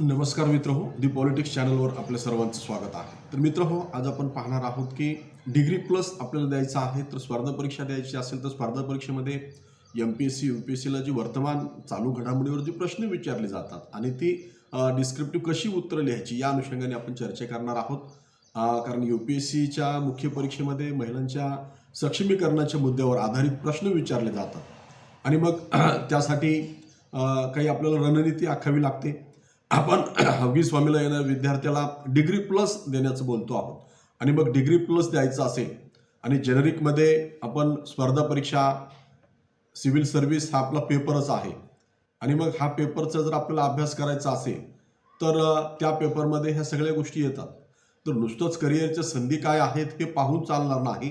नमस्कार मित्र हो दी पॉलिटिक्स चॅनलवर आपल्या सर्वांचं स्वागत आहे. तर मित्र हो आज आपण पाहणार आहोत की डिग्री प्लस आपल्याला द्यायचं आहे तर स्पर्धा परीक्षा द्यायची असेल तर स्पर्धा परीक्षेमध्ये M P S C U P S सीला जी वर्तमान चालू घडामोडीवर जे प्रश्न विचारले जातात आणि ती डिस्क्रिप्टिव्ह कशी उत्तरं लिहायची या अनुषंगाने आपण चर्चा करणार आहोत. कारण यू पी एस सीच्या मुख्य परीक्षेमध्ये महिलांच्या सक्षमीकरणाच्या मुद्द्यावर आधारित प्रश्न विचारले जातात. आणि मग त्यासाठी काही आपल्याला रणनीती आखावी लागते. आपण हवी स्वामीला येणाऱ्या विद्यार्थ्याला डिग्री प्लस देण्याचं बोलतो आपण. आणि मग डिग्री प्लस द्यायचं असेल आणि जेनरिकमध्ये आपण स्पर्धा परीक्षा सिव्हिल सर्व्हिस हा आपला पेपरच आहे. आणि मग हा पेपरचा जर आपल्याला अभ्यास करायचा असेल तर त्या पेपरमध्ये ह्या सगळ्या गोष्टी येतात. तर नुसतंच करिअरच्या संधी काय आहेत हे पाहून चालणार नाही.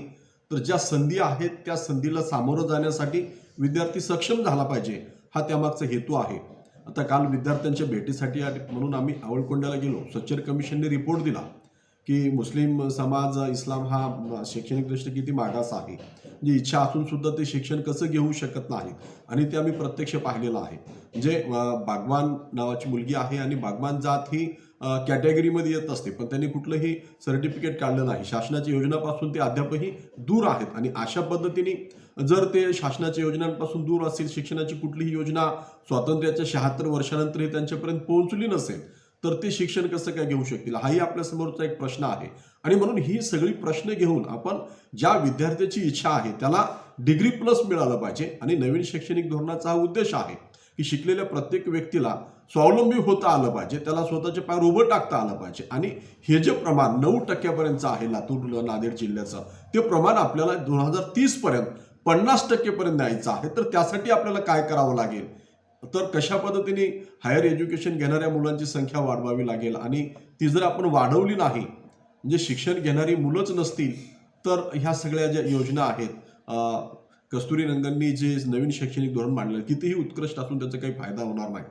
तर ज्या संधी आहेत त्या संधीला सामोरं जाण्यासाठी विद्यार्थी सक्षम झाला पाहिजे हा त्यामागचा हेतू आहे. आता काल विद्यार्थ्यांच्या भेटीसाठी म्हणून आम्ही आवळकोंड्याला गेलो. सच्चर कमिशनने रिपोर्ट दिला की मुस्लिम समाज इस्लाम हा शैक्षणिकदृष्ट्या किती मागास आहे. जी इच्छा असून सुद्धा ते शिक्षण कसं घेऊ शकत नाहीत आणि ते आम्ही प्रत्यक्ष पाहिलेलं आहे. म्हणजे बागवान नावाची मुलगी आहे आणि बागवान जात ही कॅटेगरीमध्ये येत असते. पण त्यांनी कुठलंही सर्टिफिकेट काढलं नाही. शासनाच्या योजनापासून ते अद्यापही दूर आहेत. आणि अशा पद्धतीने जर ते शासनाच्या योजनांपासून दूर असेल शिक्षणाची कुठलीही योजना स्वातंत्र्याच्या शहात्तर वर्षानंतरही त्यांच्यापर्यंत पोहोचली नसेल तर ते शिक्षण कसं काय घेऊ शकतील? हाही आपल्यासमोरचा एक प्रश्न आहे. आणि म्हणून ही सगळी प्रश्न घेऊन आपण ज्या विद्यार्थ्याची इच्छा आहे त्याला डिग्री प्लस मिळालं पाहिजे. आणि नवीन शैक्षणिक धोरणाचा हा उद्देश आहे. की शिकलेल्या प्रत्येक व्यक्तीला स्वावलंबी होता आलं पाहिजे त्याला स्वतःच्या पायावर उभं टाकता आलं पाहिजे. आणि हे जे प्रमाण नऊ टक्क्यापर्यंतचं आहे लातूर नांदेड जिल्ह्याचं ते प्रमाण आपल्याला दोन हजार तीस पर्यंत पन्नास टक्केपर्यंत न्यायचं आहे. तर त्यासाठी आपल्याला काय करावं लागेल? तर कशा पद्धतीने हायर एज्युकेशन घेणाऱ्या मुलांची संख्या वाढवावी लागेल? आणि ती जर आपण वाढवली नाही म्हणजे शिक्षण घेणारी मुलंच नसतील तर ह्या सगळ्या ज्या योजना आहेत अं, कस्तुरी जे नवीन शैक्षणिक धोरण मांडलं कितीही उत्कृष्ट असून त्याचा काही फायदा होणार नाही.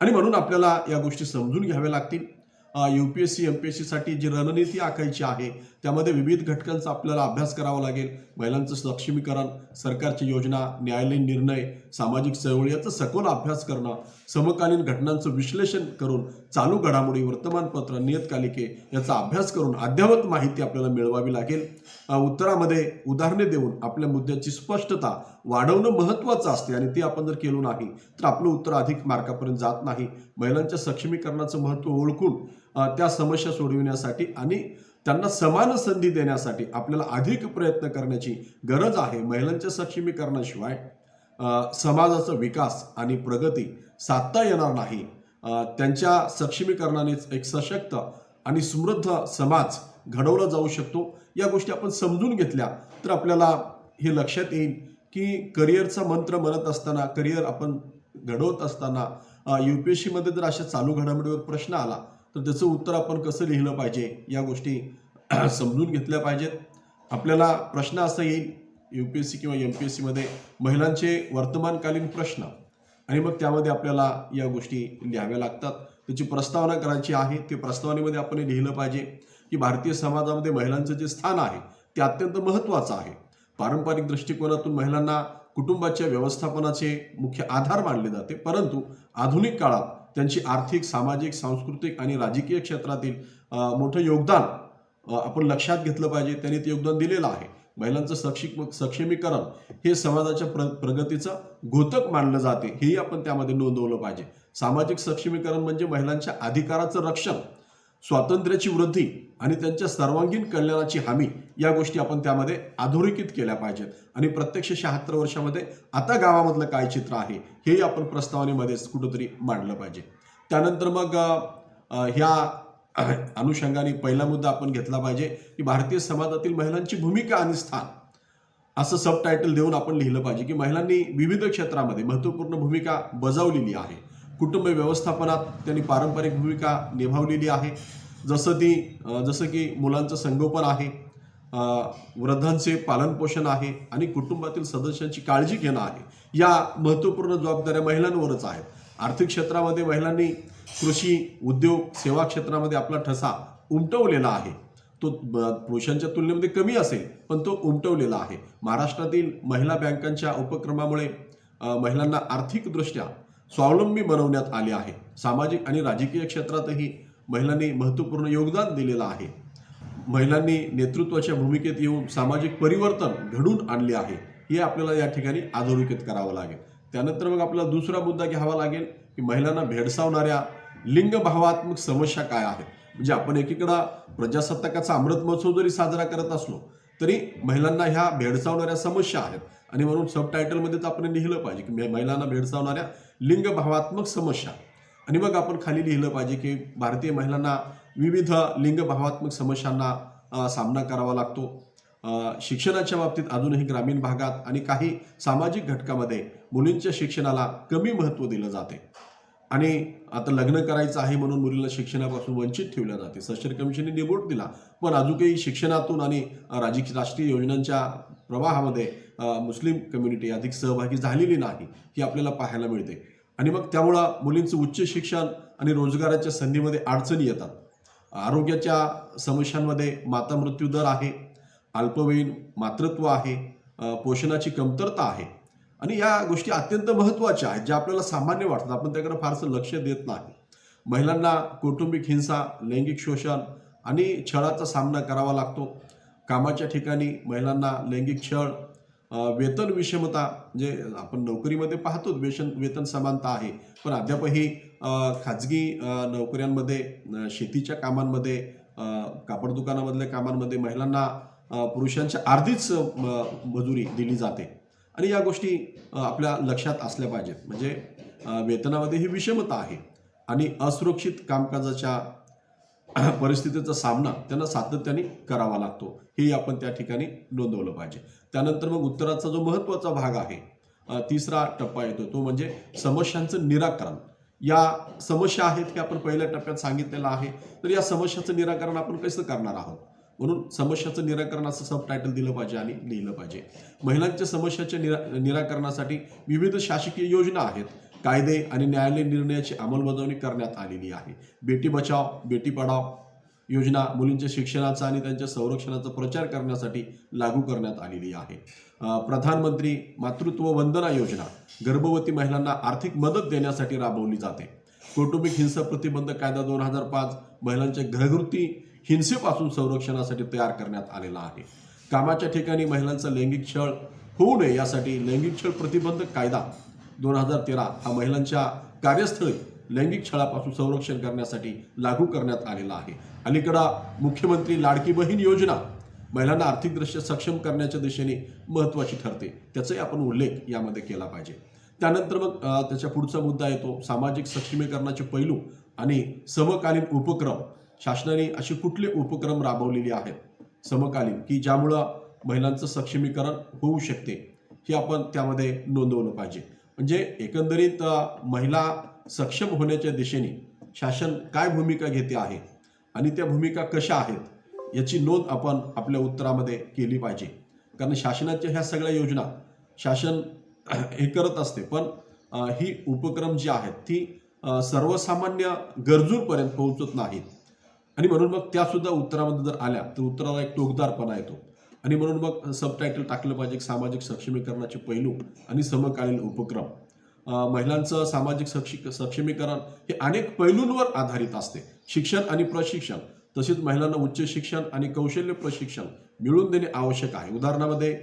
आणि म्हणून आपल्याला या गोष्टी समजून घ्याव्या लागतील. U P S C M P S सीसाठी जी रणनीती आखायची आहे त्यामध्ये विविध घटकांचा आपल्याला अभ्यास करावा लागेल. महिलांचं सक्षमीकरण सरकारची योजना न्यायालयीन निर्णय सामाजिक चळवळी याचा सखोल अभ्यास करणं समकालीन घटनांचं विश्लेषण करून चालू घडामोडी वर्तमानपत्र नियतकालिके याचा अभ्यास करून अद्ययावत माहिती आपल्याला मिळवावी लागेल. उत्तरामध्ये उदाहरणे देऊन आपल्या मुद्द्याची स्पष्टता वाढवणं महत्त्वाचं असते आणि ते आपण जर केलो नाही तर आपलं उत्तर अधिक मार्कापर्यंत जात नाही. महिलांच्या सक्षमीकरणाचं महत्त्व ओळखून त्या समस्या सोडविण्यासाठी आणि त्यांना समान संधी देण्यासाठी आपल्याला अधिक प्रयत्न करण्याची गरज आहे. महिलांच्या सक्षमीकरणाशिवाय समाजाचा विकास आणि प्रगती साधता येणार नाही. त्यांच्या सक्षमीकरणानेच एक सशक्त आणि समृद्ध समाज घडवला जाऊ शकतो. या गोष्टी आपण समजून घेतल्या तर आपल्याला हे लक्षात येईल की करिअरचा मंत्र म्हणत असताना करिअर आपण घडवत असताना यू पी एस सीमध्ये जर अशा चालू घडामोडीवर प्रश्न आला तर त्याचं उत्तर आपण कसं लिहिलं पाहिजे या गोष्टी समजून घेतल्या पाहिजेत. आपल्याला प्रश्न असा येईल यू पी एस सी किंवा एम पी एस सीमध्ये महिलांचे वर्तमानकालीन प्रश्न. आणि मग त्यामध्ये आपल्याला या गोष्टी लिहाव्या लागतात. त्याची प्रस्तावना करायची आहे. ते प्रस्तावनेमध्ये आपण लिहिलं पाहिजे की भारतीय समाजामध्ये महिलांचं जे स्थान आहे ते अत्यंत महत्त्वाचं आहे. पारंपरिक दृष्टिकोनातून महिलांना कुटुंबाच्या व्यवस्थापनाचे मुख्य आधार मानले जाते. परंतु आधुनिक काळात त्यांची आर्थिक सामाजिक सांस्कृतिक आणि राजकीय क्षेत्रातील मोठं योगदान आपण लक्षात घेतलं पाहिजे. त्यांनी ते योगदान दिलेलं आहे. महिलांचं सक्षी सक्षमीकरण हे समाजाच्या प्र प्रगतीचं घोतक मानलं जाते. हेही आपण त्यामध्ये नोंदवलं पाहिजे. सामाजिक सक्षमीकरण म्हणजे महिलांच्या अधिकाराचं रक्षण स्वातंत्र्याची वृद्धी आणि त्यांच्या सर्वांगीण कल्याणाची हमी या गोष्टी आपण त्यामध्ये अधोरेखित केल्या पाहिजेत. आणि प्रत्यक्ष शहात्तर वर्षामध्ये आता गावामधलं काय चित्र आहे हेही आपण प्रस्तावनेमध्येच कुठंतरी मांडलं पाहिजे. त्यानंतर मग ह्या अनुषंगाने पहिला मुद्दा आपण घेतला पाहिजे की भारतीय समाजातील महिलांची भूमिका आणि स्थान. असं सब टायटल देऊन आपण लिहिलं पाहिजे की महिलांनी विविध क्षेत्रामध्ये महत्त्वपूर्ण भूमिका बजावलेली आहे. कुटुंब व्यवस्थापनात त्यांनी पारंपरिक भूमिका निभावलेली आहे. जसं ती जसं की मुलांचं संगोपन आहे वृद्धांचे पालनपोषण आहे आणि कुटुंबातील सदस्यांची काळजी घेणं आहे. या महत्त्वपूर्ण जबाबदाऱ्या महिलांवरच आहेत. आर्थिक क्षेत्रामध्ये महिलांनी कृषी उद्योग सेवा क्षेत्रामध्ये आपला ठसा उमटवलेला आहे. तो पुरुषांच्या तुलनेमध्ये कमी असेल पण तो उमटवलेला आहे. महाराष्ट्रातील महिला बँकांच्या उपक्रमामुळे महिलांना आर्थिकदृष्ट्या स्वावलंबी बनवण्यात आले आहे. सामाजिक आणि राजकीय क्षेत्रातही महिलांनी महत्त्वपूर्ण योगदान दिलेलं आहे. महिलांनी नेतृत्वाच्या भूमिकेत येऊन सामाजिक परिवर्तन घडून आणले आहे. हे आपल्याला या ठिकाणी अधोरेखित करावं लागेल. त्यानंतर मग आपला दुसरा मुद्दा घ्यावा लागेल की महिलांना भेडसावणाऱ्या लिंगभावात्मक समस्या काय आहेत? म्हणजे आपण एकीकडं प्रजासत्ताकाचा अमृत महोत्सव जरी साजरा करत असलो तरी महिलांना ह्या भेडसावणाऱ्या समस्या आहेत. आणि म्हणून सब टायटलमध्येच आपण लिहिलं पाहिजे की महिलांना भेडसावणाऱ्या लिंगभावात्मक समस्या. आणि मग आपण खाली लिहिलं पाहिजे की भारतीय महिलांना विविध लिंगभावात्मक समस्यांना सामना करावा लागतो. शिक्षणाच्या बाबतीत अजूनही ग्रामीण भागात आणि काही सामाजिक घटकामध्ये मुलींच्या शिक्षणाला कमी महत्त्व दिलं जाते. आणि आता लग्न करायचं आहे म्हणून मुलीला शिक्षणापासून वंचित ठेवल्या जाते. सशर कमिशनने निबोट दिला. पण अजूनही शिक्षणातून आणि अ, राजकीय राष्ट्रीय योजनांच्या प्रवाहामध्ये मुस्लिम कम्युनिटी अधिक सहभागी झालेली नाही ही आपल्याला पाहायला मिळते. आणि मग त्यामुळं मुलींचं उच्च शिक्षण आणि रोजगाराच्या संधीमध्ये अडचणी येतात. आरोग्याच्या समस्यांमध्ये माता मृत्यू दर आहे. अल्पवयीन मातृत्व आहे. पोषणाची कमतरता आहे. आणि या गोष्टी अत्यंत महत्त्वाच्या आहेत ज्या आपल्याला सामान्य वाटतात. आपण त्याकडे फारसं लक्ष देत नाही. महिलांना कौटुंबिक हिंसा लैंगिक शोषण आणि छळाचा सामना करावा लागतो. कामाच्या ठिकाणी महिलांना लैंगिक छळ वेतन विषमता जे आपण नोकरीमध्ये पाहतोच वेतन वेतन समानता आहे. पण अद्यापही खाजगी नोकऱ्यांमध्ये शेतीच्या कामांमध्ये कापड दुकानामधल्या कामांमध्ये महिलांना पुरुषांच्या अर्धीच म- मजुरी दिली जाते. आणि या गोष्टी आपल्या लक्षात असल्या पाहिजेत. म्हणजे वेतनामध्ये ही विषमता आहे. आणि असुरक्षित कामकाजाच्या परिस्थितीचा सामना त्यांना सातत्याने करावा लागतो. हे आपण त्या ठिकाणी नोंदवलं पाहिजे. त्यानंतर मग उत्तराचा जो महत्त्वाचा भाग आहे तिसरा टप्पा येतो तो म्हणजे समस्यांचं निराकरण. या समस्या आहेत हे आपण पहिल्या टप्प्यात सांगितलेलं आहे. तर या समस्याचं निराकरण आपण कसं करणार आहोत? म्हणून समस्याचं निराकरण असं सब टायटल दिलं पाहिजे आणि लिहिलं पाहिजे. महिलांच्या समस्याच्या निरा निराकरणासाठी विविध शासकीय योजना आहेत. कायदे आणि न्यायालयीन निर्णयाची अंमलबजावणी करण्यात आलेली आहे. बेटी बचाव बेटी पढाव योजना मुलींच्या शिक्षणाचा आणि त्यांच्या संरक्षणाचा प्रचार करण्यासाठी लागू करण्यात आलेली आहे. प्रधानमंत्री मातृत्व वंदना योजना गर्भवती महिलांना आर्थिक मदत देण्यासाठी राबवली जाते. कौटुंबिक हिंसा प्रतिबंध कायदा दोन हजार पाच महिलांच्या घरगुती हिंसेपासून संरक्षणासाठी तयार करण्यात आलेला आहे. कामाच्या ठिकाणी महिलांचा लैंगिक छळ होऊ नये यासाठी लैंगिक छळ प्रतिबंधक कायदा दोन हजार तेरा हा महिलांच्या कार्यस्थळी लैंगिक छळापासून संरक्षण करण्यासाठी लागू करण्यात आलेला आहे. अलीकडा मुख्यमंत्री लाडकी बहीण योजना महिलांना आर्थिकदृष्ट्या सक्षम करण्याच्या दिशेने महत्त्वाची ठरते. त्याचाही आपण उल्लेख यामध्ये केला पाहिजे. त्यानंतर मग त्याच्या पुढचा मुद्दा येतो सामाजिक सक्षमीकरणाचे पैलू आणि समकालीन उपक्रम. शासनाने असे कुठले उपक्रम राबवलेले आहेत? समकालीन की ज्यामुळं महिलांचं सक्षमीकरण होऊ शकते हे आपण त्यामध्ये नोंदवलं पाहिजे. म्हणजे एकंदरीत महिला सक्षम होण्याच्या दिशेने शासन काय भूमिका घेते आहे आणि त्या भूमिका कशा आहेत याची नोंद आपण आपल्या उत्तरामध्ये केली पाहिजे. कारण शासनाच्या ह्या सगळ्या योजना शासन हे करत असते पण ही उपक्रम जी आहेत ती सर्वसामान्य गरजूंपर्यंत पोहोचत नाहीत. आणि म्हणून मग त्या सुद्धा उत्तरामध्ये जर आल्या तर उत्तराला एक टोकदारपणा येतो. आणि म्हणून मग सबटायटल टाकलं पाहिजे सामाजिक सक्षमीकरणाचे पैलू आणि समकालीन उपक्रम. महिलांचं सामाजिक सक्षी सक्षमीकरण हे अनेक पैलूंवर आधारित असते. शिक्षण आणि प्रशिक्षण तसेच महिलांना उच्च शिक्षण आणि कौशल्य प्रशिक्षण मिळवून देणे आवश्यक आहे. उदाहरणामध्ये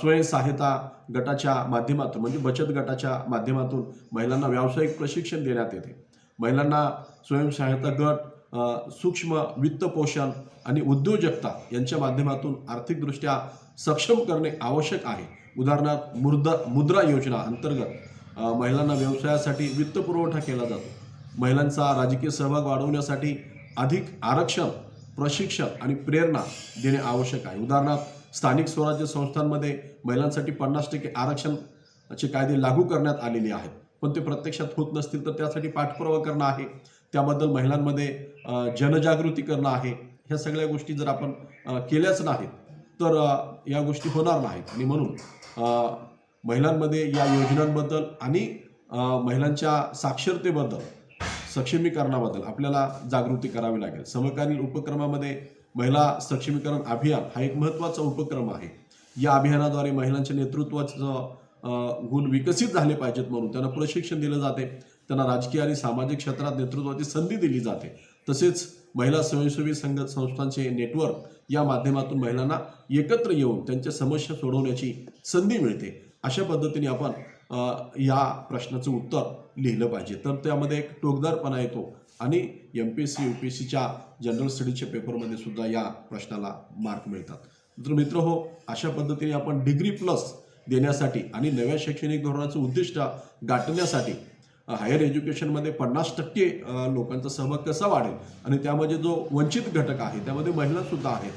स्वयंसहायता गटाच्या माध्यमातून म्हणजे बचत गटाच्या माध्यमातून महिलांना व्यावसायिक प्रशिक्षण देण्यात येते. महिलांना स्वयंसहायता गट सूक्ष्म वित्तपोषण आणि उद्योजकता यांच्या माध्यमातून आर्थिकदृष्ट्या सक्षम करणे आवश्यक आहे. उदाहरणार्थ मुद्रा मुद्रा योजना अंतर्गत महिलांना व्यवसायासाठी वित्तपुरवठा केला जातो. महिलांचा राजकीय सहभाग वाढवण्यासाठी अधिक आरक्षण प्रशिक्षण आणि प्रेरणा देणे आवश्यक आहे. उदाहरणार्थ स्थानिक स्वराज्य संस्थांमध्ये महिलांसाठी पन्नास टक्के आरक्षणचे कायदे लागू करण्यात आलेले आहेत. पण ते प्रत्यक्षात होत नसतील तर त्यासाठी पाठपुरावा करणं आहे. त्याबद्दल महिलांमध्ये जनजागृती करणं आहे. ह्या सगळ्या गोष्टी जर आपण केल्याच नाहीत तर या गोष्टी होणार नाहीत. आणि म्हणून महिलांमध्ये या योजनांबद्दल आणि महिलांच्या साक्षरतेबद्दल सक्षमीकरणाबद्दल आपल्याला जागृती करावी लागेल. समकालीन उपक्रमामध्ये महिला सक्षमीकरण अभियान हा एक महत्त्वाचा उपक्रम आहे. या अभियानाद्वारे महिलांच्या नेतृत्वाचं गुण विकसित झाले पाहिजेत म्हणून त्यांना प्रशिक्षण दिलं जाते. त्यांना राजकीय आणि सामाजिक क्षेत्रात नेतृत्वाची संधी दिली जाते. तसेच महिला स्वयंसेवी संघ संस्थांचे नेटवर्क या माध्यमातून महिलांना एकत्र येऊन त्यांच्या समस्या सोडवण्याची संधी मिळते. अशा पद्धतीने आपण या प्रश्नाचं उत्तर लिहिलं पाहिजे. तर त्यामध्ये एक टोकदारपणा येतो आणि M P S C U P S सीच्या जनरल स्टडीजच्या पेपरमध्ये सुद्धा या प्रश्नाला मार्क मिळतात. तर मित्र हो अशा पद्धतीने आपण डिग्री प्लस देण्यासाठी आणि नव्या शैक्षणिक धोरणाचं उद्दिष्ट गाठण्यासाठी हायर एज्युकेशनमध्ये पन्नास टक्के लोकांचा सहभाग कसा वाढेल? आणि त्यामध्ये जो वंचित घटक आहे त्यामध्ये महिलासुद्धा आहेत.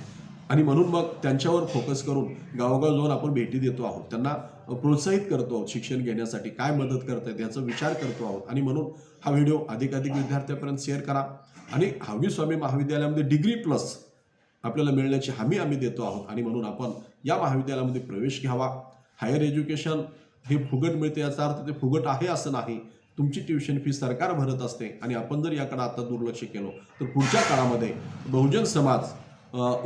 आणि म्हणून मग त्यांच्यावर फोकस करून गावोगाव जाऊन आपण भेटी देतो आहोत. त्यांना प्रोत्साहित करतो आहोत शिक्षण घेण्यासाठी काय मदत करता येते याचा विचार करतो आहोत. आणि म्हणून हा व्हिडिओ अधिकाधिक विद्यार्थ्यांपर्यंत शेअर करा. आणि हवी स्वामी महाविद्यालयामध्ये डिग्री प्लस आपल्याला मिळण्याची हमी आम्ही देतो आहोत. आणि म्हणून आपण या महाविद्यालयामध्ये प्रवेश घ्यावा. हायर एज्युकेशन हे फुकट मिळते याचा अर्थ ते फुकट आहे असं नाही. तुमची ट्युशन फी सरकार भरत असते आणि आपण जर याकडे आता दुर्लक्ष केलो तर पुढच्या काळामध्ये बहुजन समाज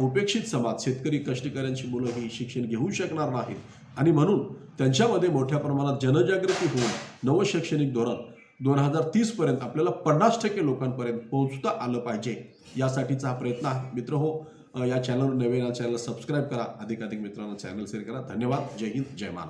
उपेक्षित समाज शेतकरी कष्टकऱ्यांची मुलं ही शिक्षण घेऊ शकणार नाहीत. आणि म्हणून त्यांच्यामध्ये मोठ्या प्रमाणात जनजागृती होऊन नवं शैक्षणिक धोरण दोन हजार तीसपर्यंत आपल्याला पन्नास टक्के लोकांपर्यंत पोहोचता आलं पाहिजे यासाठीचा हा प्रयत्न आहे. मित्र हो या चॅनलवर नवीन चॅनल सबस्क्राईब करा. अधिकाधिक मित्रांना चॅनल शेअर करा. धन्यवाद. जय हिंद. जय महाराष्ट्र.